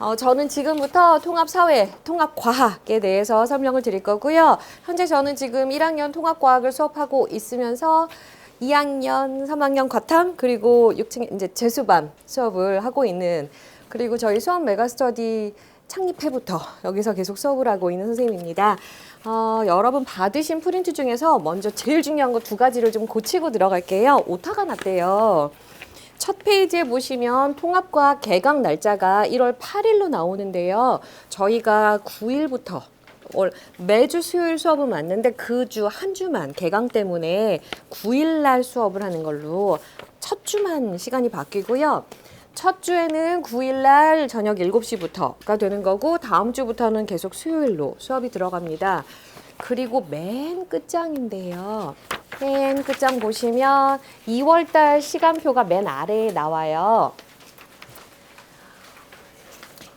어, 저는 지금부터 통합사회, 통합과학에 대해서 설명을 드릴 거고요. 현재 저는 지금 1학년 통합과학을 수업하고 있으면서 2학년, 3학년 과탐 그리고 6층 이제 재수반 수업을 하고 있는 그리고 저희 수업 메가스터디 창립해부터 여기서 계속 수업을 하고 있는 선생님입니다. 어, 여러분 받으신 프린트 중에서 먼저 제일 중요한 거 두 가지를 좀 고치고 들어갈게요. 오타가 났대요. 첫 페이지에 보시면 통합과학 개강 날짜가 1월 8일로 나오는데요. 저희가 9일부터 월- 매주 수요일 수업은 맞는데 그 주 한 주만 개강 때문에 9일 날 수업을 하는 걸로 첫 주만 시간이 바뀌고요. 첫 주에는 9일 날 저녁 7시부터가 되는 거고 다음 주부터는 계속 수요일로 수업이 들어갑니다. 그리고 맨 끝장인데요. 맨 끝장 보시면 2월 달 시간표가 맨 아래에 나와요.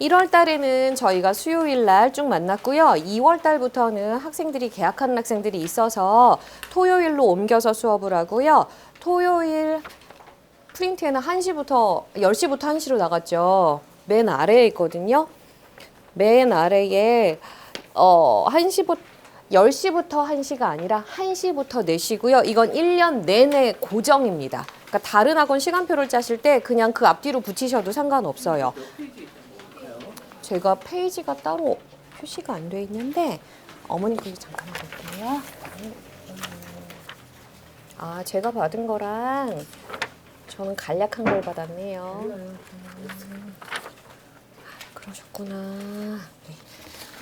1월 달에는 저희가 수요일 날 쭉 만났고요. 2월 달부터는 학생들이 개학하는 학생들이 있어서 토요일로 옮겨서 수업을 하고요. 토요일 프린트에는 1시부터 10시부터 1시로 나갔죠. 맨 아래에 있거든요. 맨 아래에 어 1시부터 10시부터 1시가 아니라 1시부터 4시고요. 이건 1년 내내 고정입니다. 그러니까 다른 학원 시간표를 짜실 때 그냥 그 앞뒤로 붙이셔도 상관없어요. 제가 페이지가 따로 표시가 안 돼 있는데 어머니 그 잠깐 볼게요. 아, 제가 받은 거랑 저는 간략한 걸 받았네요. 음. 아, 그러셨구나. 네.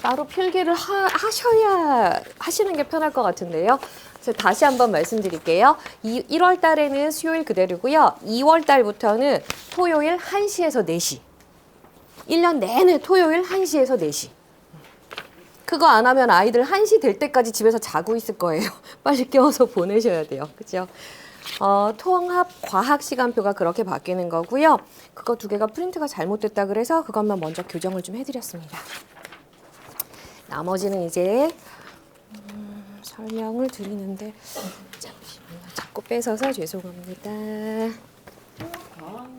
따로 필기를 하, 하셔야 하시는 게 편할 것 같은데요. 그래서 다시 한번 말씀드릴게요. 이, 1월 달에는 수요일 그대로고요. 2월 달부터는 토요일 1시에서 4시. 1년 내내 토요일 1시에서 4시. 그거 안 하면 아이들 1시 될 때까지 집에서 자고 있을 거예요. 빨리 깨워서 보내셔야 돼요. 그죠? 어, 통합 과학 시간표가 그렇게 바뀌는 거고요. 그거 두 개가 프린트가 잘못됐다 그래서 그것만 먼저 교정을 좀 해드렸습니다. 나머지는 이제 음, 설명을 드리는데 잠시만요. 자꾸 뺏어서 죄송합니다. 과학만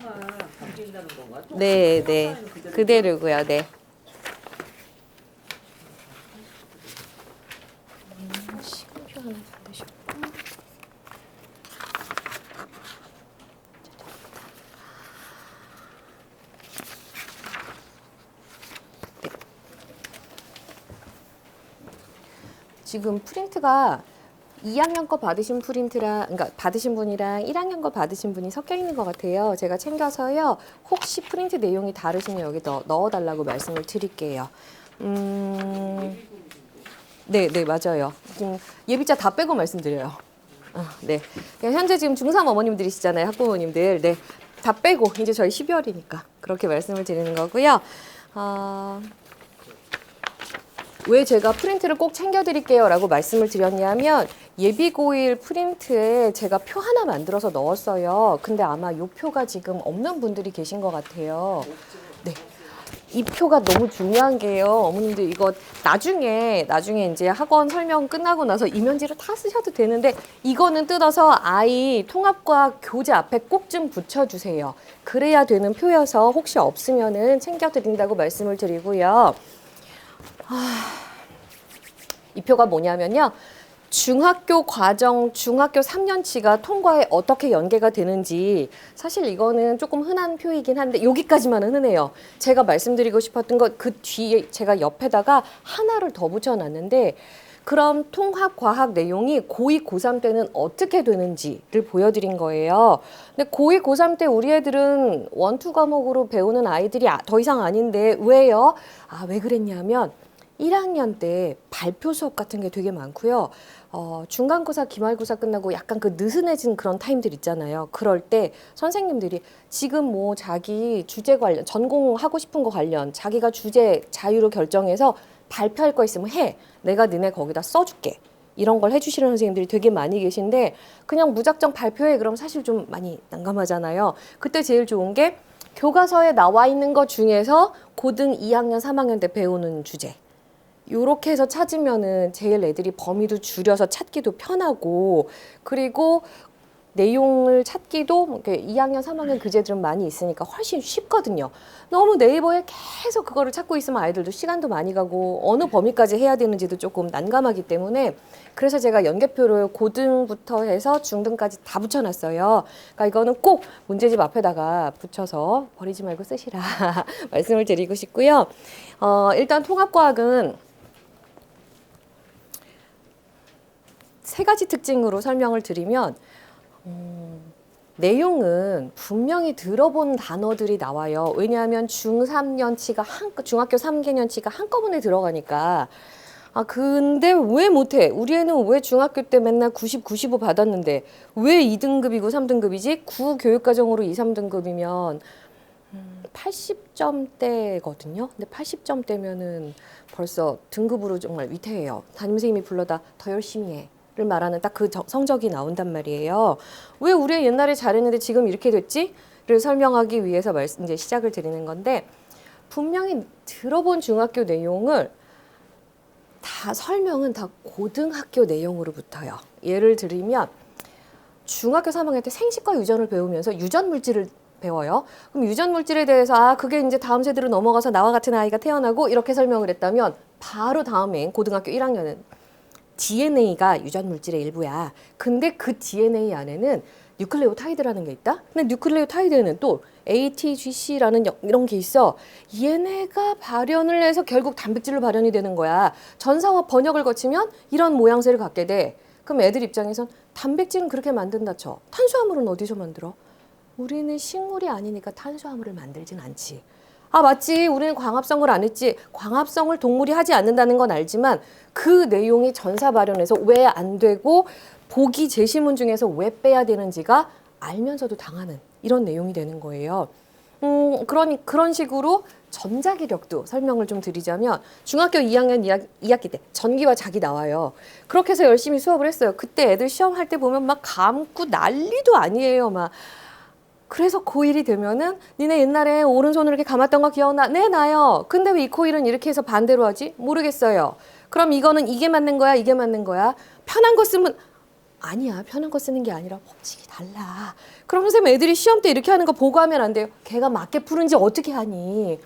바뀐다는 건가? 또 네, 네. 그대로 그대로고요. 네. 음, 시간표 하나 받으셨고. 네. 지금 프린트가 2학년 거 받으신 프린트랑, 그러니까 받으신 분이랑 1학년 거 받으신 분이 섞여 있는 것 같아요. 제가 챙겨서요. 혹시 프린트 내용이 다르시면 여기 넣, 넣어달라고 말씀을 드릴게요. 음, 네, 네, 맞아요. 지금 예비자 다 빼고 말씀드려요. 아, 네. 그냥 현재 지금 중3 어머님들이시잖아요. 학부모님들. 네. 다 빼고, 이제 저희 12월이니까. 그렇게 말씀을 드리는 거고요. 어, 왜 제가 프린트를 꼭 챙겨드릴게요 라고 말씀을 드렸냐면 예비고일 프린트에 제가 표 하나 만들어서 넣었어요. 근데 아마 이 표가 지금 없는 분들이 계신 것 같아요. 네. 이 표가 너무 중요한 게요. 어머님들 이거 나중에 나중에 이제 학원 설명 끝나고 나서 이면지를 다 쓰셔도 되는데 이거는 뜯어서 아이 통합과 교재 앞에 꼭 좀 붙여 주세요. 그래야 되는 표여서 혹시 없으면은 챙겨 드린다고 말씀을 드리고요. 이 표가 뭐냐면요. 중학교 과정, 중학교 3년치가 통과에 어떻게 연계가 되는지 사실 이거는 조금 흔한 표이긴 한데 여기까지만은 흔해요. 제가 말씀드리고 싶었던 것 그 뒤에 제가 옆에다가 하나를 더 붙여놨는데 그럼 통합 과학 내용이 고2, 고3 때는 어떻게 되는지를 보여드린 거예요. 근데 고2, 고3 때 우리 애들은 원투 과목으로 배우는 아이들이 아- 더 이상 아닌데 왜요? 아, 왜 그랬냐면 1학년 때 발표 수업 같은 게 되게 많고요. 어, 중간고사, 기말고사 끝나고 약간 그 느슨해진 그런 타임들 있잖아요. 그럴 때 선생님들이 지금 뭐 자기 주제 관련, 전공하고 싶은 거 관련, 자기가 주제 자유로 결정해서 발표할 거 있으면 해. 내가 너네 거기다 써줄게. 이런 걸 해주시는 선생님들이 되게 많이 계신데 그냥 무작정 발표해 그럼 사실 좀 많이 난감하잖아요. 그때 제일 좋은 게 교과서에 나와 있는 것 중에서 고등 2학년, 3학년 때 배우는 주제. 요렇게 해서 찾으면은 제일 애들이 범위도 줄여서 찾기도 편하고 그리고 내용을 찾기도 뭐 이렇게 2학년, 3학년 교재들은 많이 있으니까 훨씬 쉽거든요. 너무 네이버에 계속 그거를 찾고 있으면 아이들도 시간도 많이 가고 어느 범위까지 해야 되는지도 조금 난감하기 때문에 그래서 제가 연계표를 고등부터 해서 중등까지 다 붙여놨어요. 그러니까 이거는 꼭 문제집 앞에다가 붙여서 버리지 말고 쓰시라 말씀을 드리고 싶고요. 어, 일단 통합과학은 세 가지 특징으로 설명을 드리면 음, 내용은 분명히 들어본 단어들이 나와요. 왜냐하면 중3년치가 한 중학교 3개년치가 한꺼번에 들어가니까 아 근데 왜 못해? 우리 애는 왜 중학교 때 맨날 90, 95 받았는데 왜 2등급이고 3등급이지? 구 교육과정으로 2, 3등급이면 80점대거든요. 근데 80점대면은 벌써 등급으로 정말 위태해요. 담임 선생님이 불러다 더 열심히 해. 를 말하는 딱 그 성적이 나온단 말이에요. 왜 우리 애 옛날에 잘했는데 지금 이렇게 됐지? 를 설명하기 위해서 말씀 이제 시작을 드리는 건데 분명히 들어본 중학교 내용을 다 설명은 다 고등학교 내용으로 붙어요. 예를 들면 중학교 3학년 때 생식과 유전을 배우면서 유전 물질을 배워요. 그럼 유전 물질에 대해서 아 그게 이제 다음 세대로 넘어가서 나와 같은 아이가 태어나고 이렇게 설명을 했다면 바로 다음엔 고등학교 1학년은 DNA가 유전 물질의 일부야. 근데 그 DNA 안에는 뉴클레오타이드라는 게 있다. 근데 뉴클레오타이드에는 또 ATGC라는 이런 게 있어. 얘네가 발현을 해서 결국 단백질로 발현이 되는 거야. 전사와 번역을 거치면 이런 모양새를 갖게 돼. 그럼 애들 입장에선 단백질은 그렇게 만든다 쳐. 탄수화물은 어디서 만들어? 우리는 식물이 아니니까 탄수화물을 만들진 않지. 아 맞지 우리는 광합성을 안 했지 광합성을 동물이 하지 않는다는 건 알지만 그 내용이 전사 발현에서 왜 안 되고 보기 제시문 중에서 왜 빼야 되는지가 알면서도 당하는 이런 내용이 되는 거예요. 음 그런 그런 식으로 전자기력도 설명을 좀 드리자면 중학교 2학년 2학, 2학기 때 전기와 자기 나와요. 그렇게 해서 열심히 수업을 했어요. 그때 애들 시험 할 때 보면 막 감고 난리도 아니에요. 막 그래서 고1이 되면은 니네 옛날에 오른손으로 이렇게 감았던 거 기억나? 네, 나요. 근데 왜이 고1은 이렇게 해서 반대로 하지? 모르겠어요. 그럼 이거는 이게 맞는 거야? 이게 맞는 거야? 편한 거 쓰면 아니야. 편한 거 쓰는 게 아니라 법칙이 달라. 그럼 선생님 애들이 시험 때 이렇게 하는 거 보고 하면 안 돼요. 걔가 맞게 푸는지 어떻게 하니?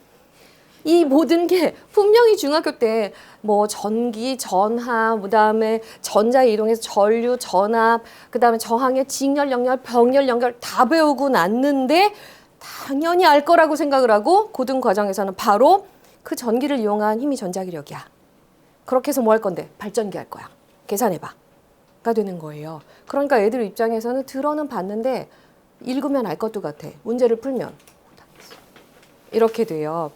이 모든 게 분명히 중학교 때 뭐 전기, 전압, 그다음에 전자 이동해서 전류, 전압, 그다음에 저항의 직렬, 연결, 병렬, 연결 다 배우고 났는데 당연히 알 거라고 생각을 하고 고등 과정에서는 바로 그 전기를 이용한 힘이 전자기력이야. 그렇게 해서 뭐 할 건데? 발전기 할 거야. 계산해 봐. 가 되는 거예요. 그러니까 애들 입장에서는 들어는 봤는데 읽으면 알 것도 같아. 문제를 풀면 이렇게 돼요.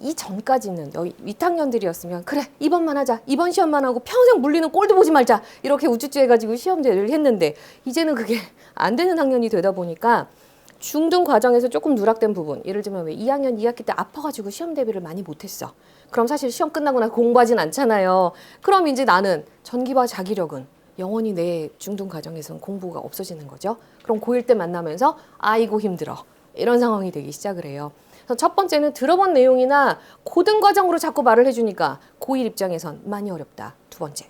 이 전까지는 여기 윗학년들이었으면 그래 이번만 하자. 이번 시험만 하고 평생 물리는 꼴도 보지 말자. 이렇게 우쭈쭈 해가지고 시험제를 했는데 이제는 그게 안 되는 학년이 되다 보니까 중등 과정에서 조금 누락된 부분. 예를 들면 왜 2학년 2학기 때 아파가지고 시험 대비를 많이 못했어. 그럼 사실 시험 끝나고 나 공부하진 않잖아요. 그럼 이제 나는 전기와 자기력은 영원히 내 중등 과정에서는 공부가 없어지는 거죠. 그럼 고1 때 만나면서 아이고 힘들어. 이런 상황이 되기 시작을 해요 첫 번째는 들어본 내용이나 고등 과정으로 자꾸 말을 해주니까 고1 입장에선 많이 어렵다. 두 번째.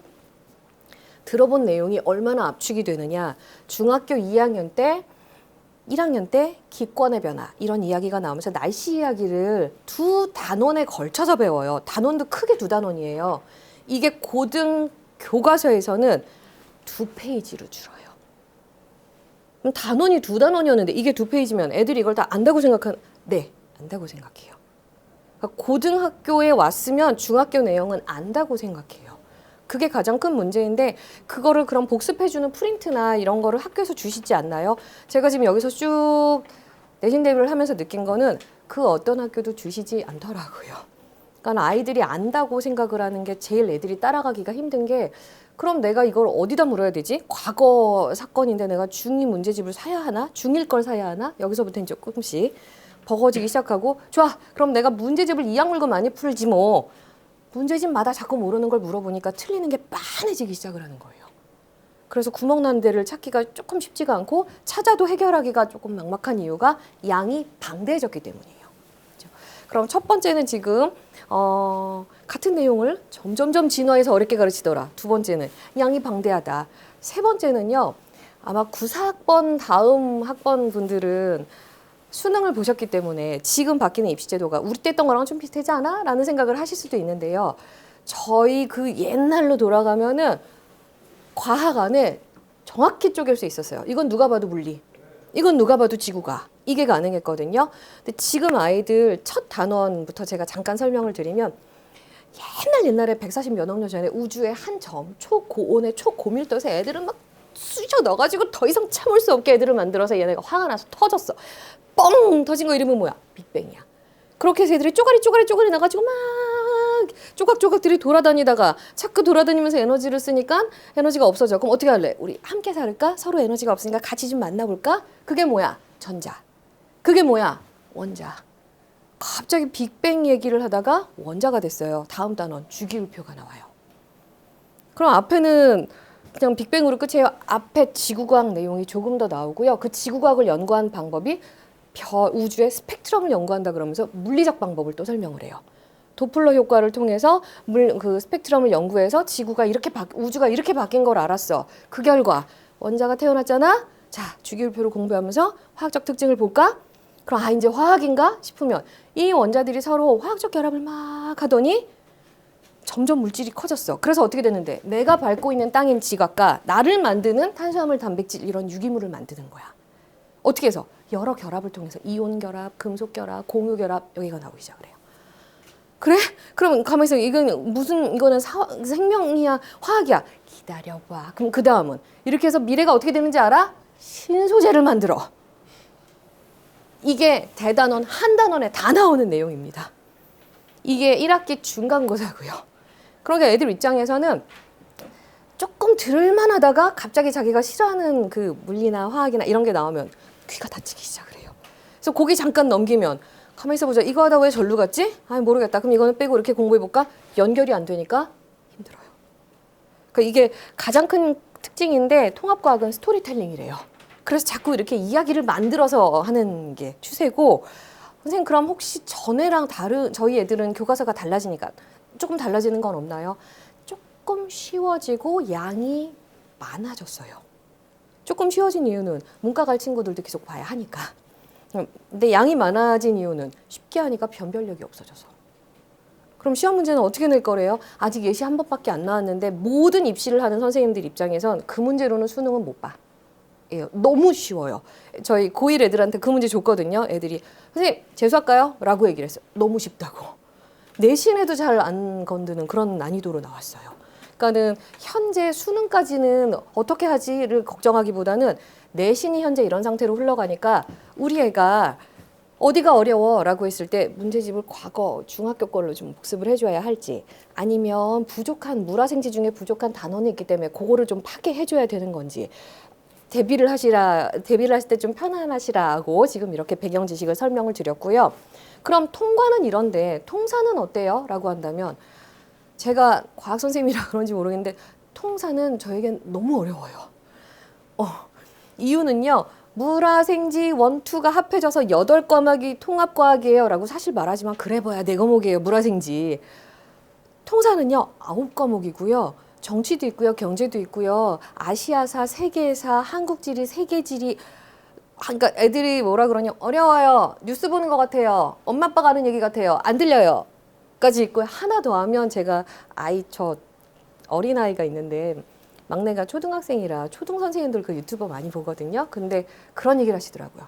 들어본 내용이 얼마나 압축이 되느냐. 중학교 2학년 때 1학년 때 기권의 변화 이런 이야기가 나오면서 날씨 이야기를 두 단원에 걸쳐서 배워요. 단원도 크게 두 단원이에요. 이게 고등 교과서에서는 두 페이지로 줄어요. 단원이 두 단원이었는데 이게 두 페이지면 애들이 이걸 다 안다고 생각한 네 안다고 생각해요. 그러니까 고등학교에 왔으면 중학교 내용은 안다고 생각해요. 그게 가장 큰 문제인데 그거를 그럼 복습해주는 프린트나 이런 거를 학교에서 주시지 않나요? 제가 지금 여기서 쭉 내신 대비를 하면서 느낀 거는 그 어떤 학교도 주시지 않더라고요. 그러니까 아이들이 안다고 생각을 하는 게 제일 애들이 따라가기가 힘든 게 그럼 내가 이걸 어디다 물어야 되지? 과거 사건인데 내가 중2 문제집을 사야 하나? 중1 걸 사야 하나? 여기서부터 이제 조금씩 버거지기 시작하고 좋아 그럼 내가 문제집을 이악 물고 많이 풀지 뭐 문제집마다 자꾸 모르는 걸 물어보니까 틀리는 게 빤해지기 시작을 하는 거예요. 그래서 구멍 난 데를 찾기가 조금 쉽지가 않고 찾아도 해결하기가 조금 막막한 이유가 양이 방대해졌기 때문이에요. 그렇죠? 그럼 첫 번째는 지금 어, 같은 내용을 점점점 진화해서 어렵게 가르치더라. 두 번째는 양이 방대하다. 세 번째는요. 아마 94학번 다음 학번 분들은 수능을 보셨기 때문에 지금 바뀌는 입시 제도가 우리 때 했던 거랑 좀 비슷하지 않아? 라는 생각을 하실 수도 있는데요. 저희 그 옛날로 돌아가면은 과학 안에 정확히 쪼갤 수 있었어요. 이건 누가 봐도 물리. 이건 누가 봐도 지구가. 이게 가능했거든요. 근데 지금 아이들 첫 단원부터 제가 잠깐 설명을 드리면 옛날 옛날에 140 몇 억 년 전에 우주의 한 점, 초고온의 초고밀도에서 애들은 막 쑤셔 넣어가지고 더 이상 참을 수 없게 애들을 만들어서 얘네가 화가 나서 터졌어. 뻥 터진 거 이름은 뭐야? 빅뱅이야. 그렇게 해서 애들이 쪼가리 쪼가리 쪼가리 나가지고 막 조각조각들이 돌아다니다가 자꾸 돌아다니면서 에너지를 쓰니까 에너지가 없어져. 그럼 어떻게 할래? 우리 함께 살을까? 서로 에너지가 없으니까 같이 좀 만나볼까? 그게 뭐야? 전자. 그게 뭐야? 원자. 갑자기 빅뱅 얘기를 하다가 원자가 됐어요. 다음 단원 주기율표가 나와요. 그럼 앞에는 그냥 빅뱅으로 끝이에요. 앞에 지구과학 내용이 조금 더 나오고요. 그 지구과학을 연구한 방법이 별 우주의 스펙트럼을 연구한다 그러면서 물리적 방법을 또 설명을 해요. 도플러 효과를 통해서 물 그 스펙트럼을 연구해서 지구가 이렇게 바, 우주가 이렇게 바뀐 걸 알았어. 그 결과 원자가 태어났잖아. 자, 주기율표를 공부하면서 화학적 특징을 볼까? 그럼 아 이제 화학인가 싶으면 이 원자들이 서로 화학적 결합을 막 하더니 점점 물질이 커졌어. 그래서 어떻게 되는데 내가 밟고 있는 땅인 지각과 나를 만드는 탄수화물, 단백질 이런 유기물을 만드는 거야. 어떻게 해서 여러 결합을 통해서 이온 결합, 금속 결합, 공유 결합 여기가 나오기 시작을 해요. 그래? 그럼 가만있어. 이건 무슨 이거는 사, 생명이야, 화학이야. 기다려봐. 그럼 그 다음은 이렇게 해서 미래가 어떻게 되는지 알아? 신소재를 만들어. 이게 대단원 한 단원에 다 나오는 내용입니다. 이게 1학기 중간고사고요. 그러니까 애들 입장에서는 조금 들을만하다가 갑자기 자기가 싫어하는 그 물리나 화학이나 이런 게 나오면 귀가 다치기 시작을 해요. 그래서 거기 잠깐 넘기면 가만히 있어 보자. 이거 하다 왜 절로 갔지? 아 모르겠다. 그럼 이거는 빼고 이렇게 공부해 볼까? 연결이 안 되니까 힘들어요. 그러니까 이게 가장 큰 특징인데 통합과학은 스토리텔링이래요. 그래서 자꾸 이렇게 이야기를 만들어서 하는 게 추세고 선생님 그럼 혹시 전에랑 다른 저희 애들은 교과서가 달라지니까 조금 달라지는 건 없나요? 조금 쉬워지고 양이 많아졌어요. 조금 쉬워진 이유는 문과 갈 친구들도 계속 봐야 하니까. 근데 양이 많아진 이유는 쉽게 하니까 변별력이 없어져서. 그럼 시험 문제는 어떻게 낼 거래요? 아직 예시 한 번밖에 안 나왔는데 모든 입시를 하는 선생님들 입장에선 그 문제로는 수능은 못 봐. 예, 너무 쉬워요. 저희 고1 애들한테 그 문제 줬거든요. 애들이 선생님 재수할까요? 라고 얘기를 했어요. 너무 쉽다고. 내신에도 잘 안 건드는 그런 난이도로 나왔어요. 그러니까는 현재 수능까지는 어떻게 하지를 걱정하기보다는 내신이 현재 이런 상태로 흘러가니까 우리 애가 어디가 어려워라고 했을 때 문제집을 과거 중학교 걸로 좀 복습을 해줘야 할지 아니면 부족한 물화생지 중에 부족한 단원이 있기 때문에 그거를 좀 파괴해줘야 되는 건지 대비를 하시라 대비를 하실 때 좀 편안하시라고 지금 이렇게 배경 지식을 설명을 드렸고요. 그럼 통과는 이런데 통사는 어때요? 라고 한다면 제가 과학 선생님이라 그런지 모르겠는데 통사는 저에겐 너무 어려워요. 어, 이유는요. 물화생지 원투가 합해져서 여덟 과목이 통합과학이에요라고 사실 말하지만 그래봐야 네 과목이에요. 물화생지. 통사는요. 아홉 과목이고요. 정치도 있고요. 경제도 있고요. 아시아사, 세계사, 한국지리, 세계지리 아, 그러니까 애들이 뭐라 그러냐 어려워요 뉴스 보는 것 같아요 엄마 아빠가 하는 얘기 같아요 안 들려요 까지 있고 하나 더 하면 제가 아이 저 어린 아이가 있는데 막내가 초등학생이라 초등 선생님들 그 유튜버 많이 보거든요. 근데 그런 얘기를 하시더라고요.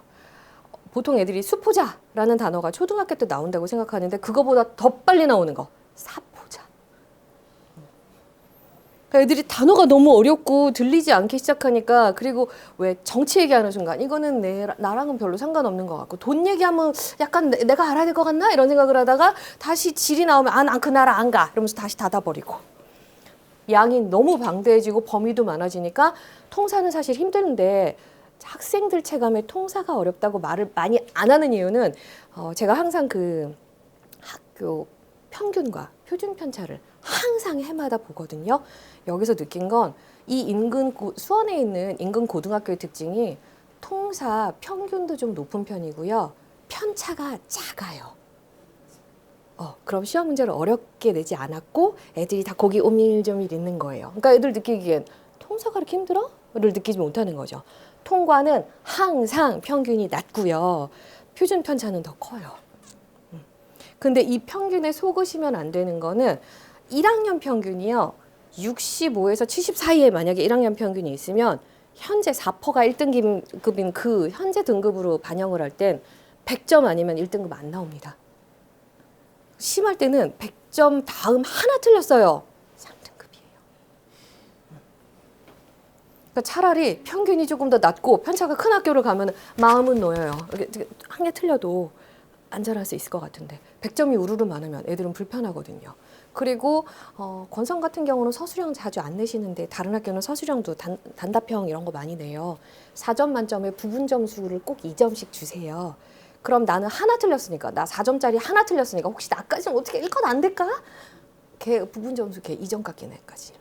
보통 애들이 수포자라는 단어가 초등학교 때 나온다고 생각하는데 그거보다 더 빨리 나오는 거. 사포자 그러니까 애들이 단어가 너무 어렵고 들리지 않기 시작하니까 그리고 왜 정치 얘기하는 순간 이거는 내 나랑은 별로 상관없는 것 같고 돈 얘기하면 약간 내, 내가 알아야 될 것 같나? 이런 생각을 하다가 다시 질이 나오면 아난그 나라 안 가 이러면서 다시 닫아버리고. 양이 너무 방대해지고 범위도 많아지니까 통사는 사실 힘든데 학생들 체감에 통사가 어렵다고 말을 많이 안 하는 이유는 어, 제가 항상 그 학교 평균과 표준 편차를 항상 해마다 보거든요. 여기서 느낀 건 이 인근 고, 수원에 있는 인근 고등학교의 특징이 통사 평균도 좀 높은 편이고요. 편차가 작아요. 어, 그럼 시험 문제를 어렵게 내지 않았고 애들이 다 거기 오밀조밀 있는 거예요. 그러니까 애들 느끼기엔 통사가 이렇게 힘들어? 를 느끼지 못하는 거죠. 통과는 항상 평균이 낮고요. 표준 편차는 더 커요. 음. 근데 이 평균에 속으시면 안 되는 거는 1학년 평균이요. 65에서 70 사이에 만약에 1학년 평균이 있으면 현재 4%가 1등급인 그 현재 등급으로 반영을 할 땐 100점 아니면 1등급 안 나옵니다. 심할 때는 100점 다음 하나 틀렸어요. 3등급이에요. 그러니까 차라리 평균이 조금 더 낮고 편차가 큰 학교를 가면 마음은 놓여요. 한 개 틀려도 안전할 수 있을 것 같은데 100점이 우르르 많으면 애들은 불편하거든요. 그리고 어, 권성 같은 경우는 서술형 자주 안 내시는데 다른 학교는 서술형도 단, 단답형 이런 거 많이 내요. 4점 만점에 부분 점수를 꼭 2점씩 주세요. 그럼 나는 하나 틀렸으니까 나 4점짜리 하나 틀렸으니까 혹시 나까지는 어떻게 1컷 안 될까? 걔 부분 점수 걔 2점 깎인 애까지 1컷.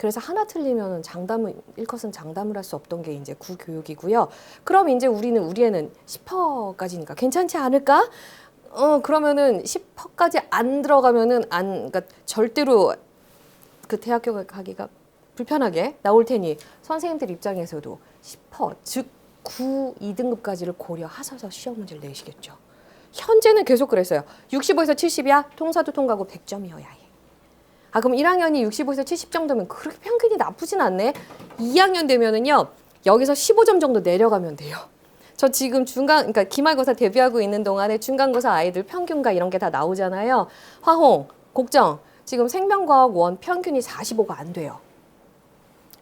그래서 하나 틀리면 장담을 1컷은 장담을 할 수 없던 게 이제 구교육이고요. 그럼 이제 우리는 우리 애는 10%까지니까 괜찮지 않을까? 어 그러면은 10%까지 안 들어가면은 안 그러니까 절대로 그 대학교 가기가 불편하게 나올 테니 선생님들 입장에서도 10%즉 9, 2등급까지를 고려하셔서 시험 문제를 내시겠죠. 현재는 계속 그랬어요. 65에서 70이야 통사도 통과고 100점이어야 해. 아 그럼 1학년이 65에서 70 정도면 그렇게 평균이 나쁘진 않네. 2학년 되면은요 여기서 15점 정도 내려가면 돼요. 저 지금 중간 그러니까 기말고사 대비하고 있는 동안에 중간고사 아이들 평균과 이런 게 다 나오잖아요. 화홍, 곡정 지금 생명과학 원 평균이 45가 안 돼요.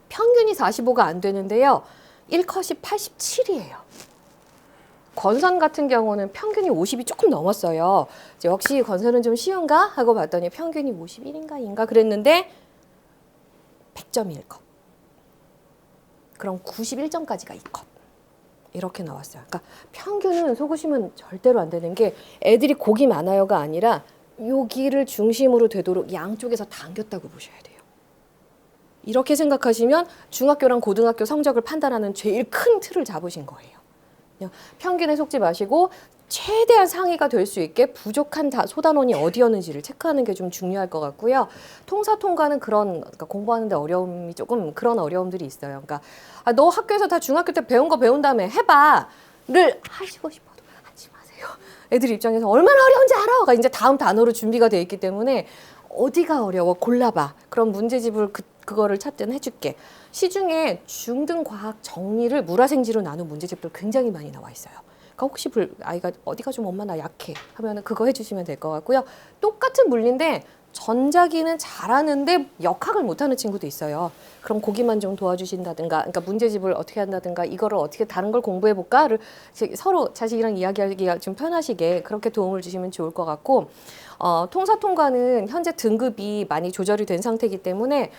평균이 45가 안 되는데요. 1컷이 87이에요. 건선 같은 경우는 평균이 50이 조금 넘었어요. 역시 건선은 좀 쉬운가 하고 봤더니 평균이 51인가 인가 그랬는데 100점이 1컷. 그럼 91점까지가 2컷. 이렇게 나왔어요. 그러니까 평균은 속으시면 절대로 안 되는 게 애들이 곡이 많아요가 아니라 여기를 중심으로 되도록 양쪽에서 당겼다고 보셔야 돼요. 이렇게 생각하시면 중학교랑 고등학교 성적을 판단하는 제일 큰 틀을 잡으신 거예요. 그냥 평균에 속지 마시고 최대한 상위가 될 수 있게 부족한 다- 소단원이 어디였는지를 체크하는 게 좀 중요할 것 같고요. 통사 통과는 그런 그러니까 공부하는데 어려움이 조금 그런 어려움들이 있어요. 그러니까 아, 너 학교에서 다 중학교 때 배운 거 배운 다음에 해봐를 하시고 싶어도 하지 마세요. 애들 입장에서 얼마나 어려운지 알아. 그러니까 이제 다음 단어로 준비가 돼 있기 때문에 어디가 어려워 골라봐. 그럼 문제집을 그, 그거를 찾든 해줄게. 시중에 중등 과학 정리를 물화생지로 나눈 문제집들 굉장히 많이 나와 있어요. 그러니까 혹시 불, 아이가 어디가 좀 엄마 나 약해 하면은 그거 해주시면 될 것 같고요. 똑같은 물리인데 전자기는 잘하는데 역학을 못하는 친구도 있어요. 그럼 거기만 좀 도와주신다든가, 그러니까 문제집을 어떻게 한다든가, 이거를 어떻게 다른 걸 공부해 볼까를 서로 자식이랑 이야기하기가 좀 편하시게 그렇게 도움을 주시면 좋을 것 같고, 어, 통사 통과는 현재 등급이 많이 조절이 된 상태이기 때문에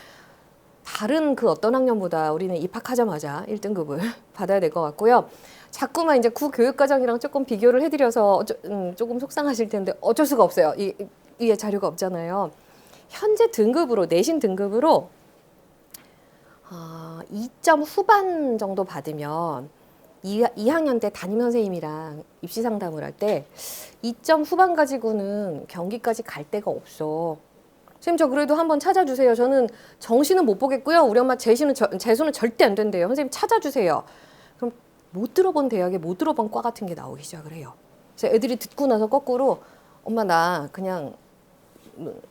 다른 그 어떤 학년보다 우리는 입학하자마자 1등급을 받아야 될 것 같고요. 자꾸만 이제 구 교육과정이랑 조금 비교를 해드려서 어쩌, 음, 조금 속상하실 텐데 어쩔 수가 없어요. 이, 이- 위에 자료가 없잖아요. 현재 등급으로 내신 등급으로 아, 2점 후반 정도 받으면 2, 2학년 때 담임 선생님이랑 입시 상담을 할 때 2점 후반 가지고는 경기까지 갈 데가 없어. 선생님 저 그래도 한번 찾아주세요. 저는 정시는 못 보겠고요. 우리 엄마 재시는 저, 재수는 절대 안 된대요. 선생님 찾아주세요. 그럼 못 들어본 대학에 못 들어본 과 같은 게 나오기 시작을 해요. 그래서 애들이 듣고 나서 거꾸로 엄마 나 그냥 뭐,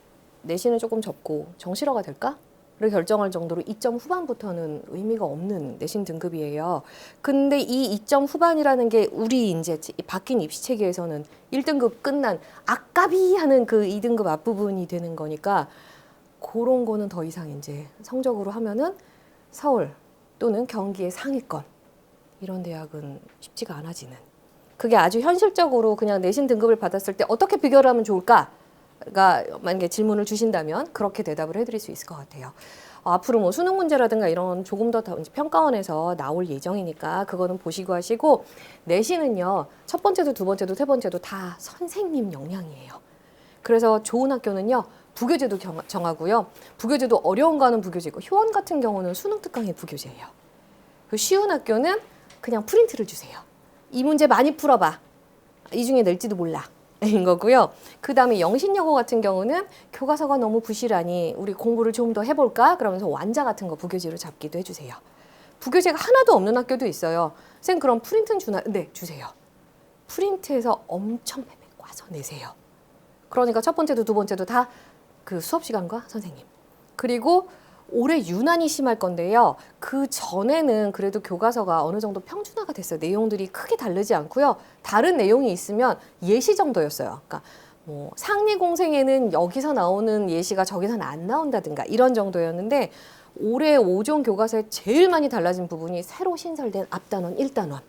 내신은 조금 접고 정시러가 될까? 를 결정할 정도로 2점 후반부터는 의미가 없는 내신 등급이에요. 근데 이 2점 후반이라는 게 우리 이제 바뀐 입시 체계에서는 1등급 끝난 아까비 하는 그 2등급 앞부분이 되는 거니까 그런 거는 더 이상 이제 성적으로 하면은 서울 또는 경기의 상위권 이런 대학은 쉽지가 않아지는. 그게 아주 현실적으로 그냥 내신 등급을 받았을 때 어떻게 비교를 하면 좋을까? 가 만약에 질문을 주신다면 그렇게 대답을 해드릴 수 있을 것 같아요. 어, 앞으로 뭐 수능 문제라든가 이런 조금 더, 평가원에서 나올 예정이니까 그거는 보시고 하시고 내신은요 첫 번째도 두 번째도 세 번째도 다 선생님 역량이에요. 그래서 좋은 학교는요 부교재도 경- 정하고요 부교재도 어려운 거는 부교재고 효원 같은 경우는 수능 특강이 부교재예요. 그 쉬운 학교는 그냥 프린트를 주세요. 이 문제 많이 풀어봐. 이 중에 낼지도 몰라. 인 거고요. 그 다음에 영신여고 같은 경우는 교과서가 너무 부실하니 우리 공부를 좀 더 해볼까? 그러면서 완자 같은 거 부교재로 잡기도 해주세요. 부교재가 하나도 없는 학교도 있어요. 쌤 그럼 프린트는 주나? 네, 주세요. 프린트해서 엄청 팩팩 꽈서 내세요. 그러니까 첫 번째도 두 번째도 다 그 수업 시간과 선생님. 그리고 올해 유난히 심할 건데요. 그 전에는 그래도 교과서가 어느 정도 평준화가 됐어요. 내용들이 크게 다르지 않고요. 다른 내용이 있으면 예시 정도였어요. 그러니까 뭐 상리 공생에는 여기서 나오는 예시가 저기서는 안 나온다든가 이런 정도였는데 올해 5종 교과서에 제일 많이 달라진 부분이 새로 신설된 앞단원 1단원.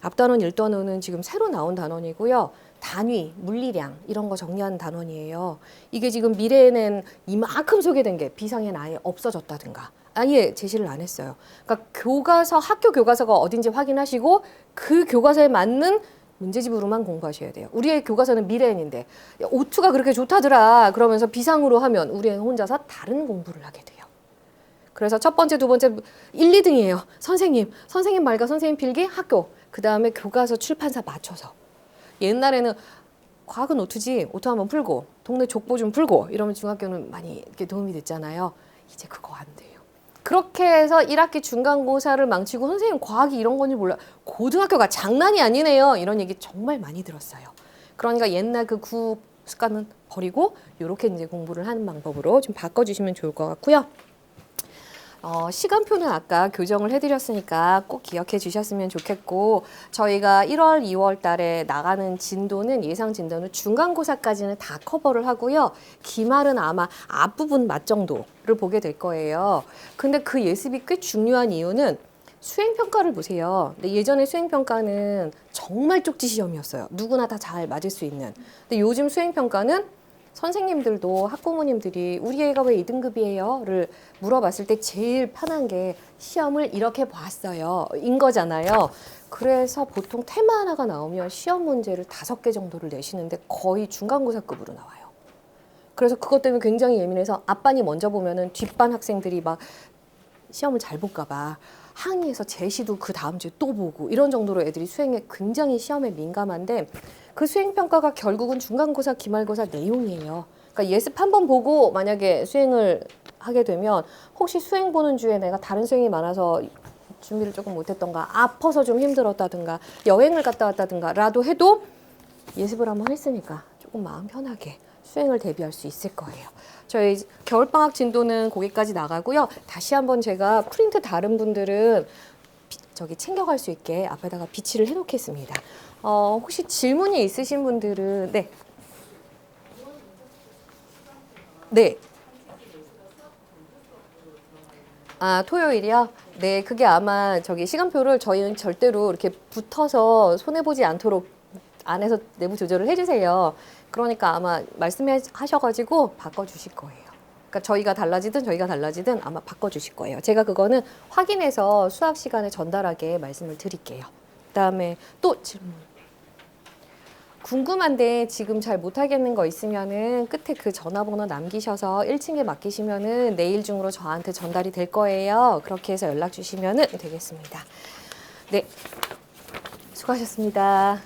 앞단원 1단원은 지금 새로 나온 단원이고요. 단위, 물리량 이런 거 정리하는 단원이에요. 이게 지금 미래에는 이만큼 소개된 게 비상에는 아예 없어졌다든가 아예 제시를 안 했어요. 그러니까 교과서 학교 교과서가 어딘지 확인하시고 그 교과서에 맞는 문제집으로만 공부하셔야 돼요. 우리의 교과서는 미래엔인데 오투가 그렇게 좋다더라 그러면서 비상으로 하면 우리는 혼자서 다른 공부를 하게 돼요. 그래서 첫 번째, 두 번째 1, 2등이에요. 선생님, 선생님 말과 선생님 필기 학교. 그 다음에 교과서 출판사 맞춰서. 옛날에는 과학은 오투지 오투 한번 풀고 동네 족보 좀 풀고 이러면 중학교는 많이 이렇게 도움이 됐잖아요. 이제 그거 안 돼요. 그렇게 해서 1학기 중간고사를 망치고 선생님 과학이 이런 건지 몰라. 고등학교가 장난이 아니네요. 이런 얘기 정말 많이 들었어요. 그러니까 옛날 그 구 습관은 버리고 이렇게 이제 공부를 하는 방법으로 좀 바꿔주시면 좋을 것 같고요. 어, 시간표는 아까 교정을 해드렸으니까 꼭 기억해 주셨으면 좋겠고 저희가 1월, 2월 달에 나가는 진도는 예상 진도는 중간고사까지는 다 커버를 하고요. 기말은 아마 앞부분 맛 정도를 보게 될 거예요. 근데 그 예습이 꽤 중요한 이유는 수행평가를 보세요. 근데 예전에 수행평가는 정말 쪽지 시험이었어요. 누구나 다 잘 맞을 수 있는. 근데 요즘 수행평가는 선생님들도 학부모님들이 우리 애가 왜 2등급이에요?를 물어봤을 때 제일 편한 게 시험을 이렇게 봤어요. 인 거잖아요. 그래서 보통 테마 하나가 나오면 시험 문제를 다섯 개 정도를 내시는데 거의 중간고사급으로 나와요. 그래서 그것 때문에 굉장히 예민해서 앞반이 먼저 보면은 뒷반 학생들이 막 시험을 잘 볼까 봐 항의해서 제시도 그 다음 주에 또 보고 이런 정도로 애들이 수행에 굉장히 시험에 민감한데 그 수행 평가가 결국은 중간고사, 기말고사 내용이에요. 그러니까 예습 한 번 보고 만약에 수행을 하게 되면 혹시 수행 보는 주에 내가 다른 수행이 많아서 준비를 조금 못했던가 아파서 좀 힘들었다든가 여행을 갔다 왔다든가라도 해도 예습을 한번 했으니까 조금 마음 편하게 수행을 대비할 수 있을 거예요. 저희 겨울방학 진도는 거기까지 나가고요. 다시 한번 제가 프린트 다른 분들은 비- 저기 챙겨갈 수 있게 앞에다가 비치를 해놓겠습니다. 어, 혹시 질문이 있으신 분들은 네. 네. 아, 토요일이요? 네, 그게 아마 저기 시간표를 저희는 절대로 이렇게 붙어서 손해보지 않도록 안에서 내부 조절을 해주세요. 그러니까 아마 말씀하셔가지고 바꿔주실 거예요. 그러니까 저희가 달라지든 저희가 달라지든 아마 바꿔주실 거예요. 제가 그거는 확인해서 수학 시간에 전달하게 말씀을 드릴게요. 그다음에 또 질문. 궁금한데 지금 잘 못하겠는 거 있으면은 끝에 그 전화번호 남기셔서 1층에 맡기시면은 내일 중으로 저한테 전달이 될 거예요. 그렇게 해서 연락 주시면은 되겠습니다. 네. 수고하셨습니다.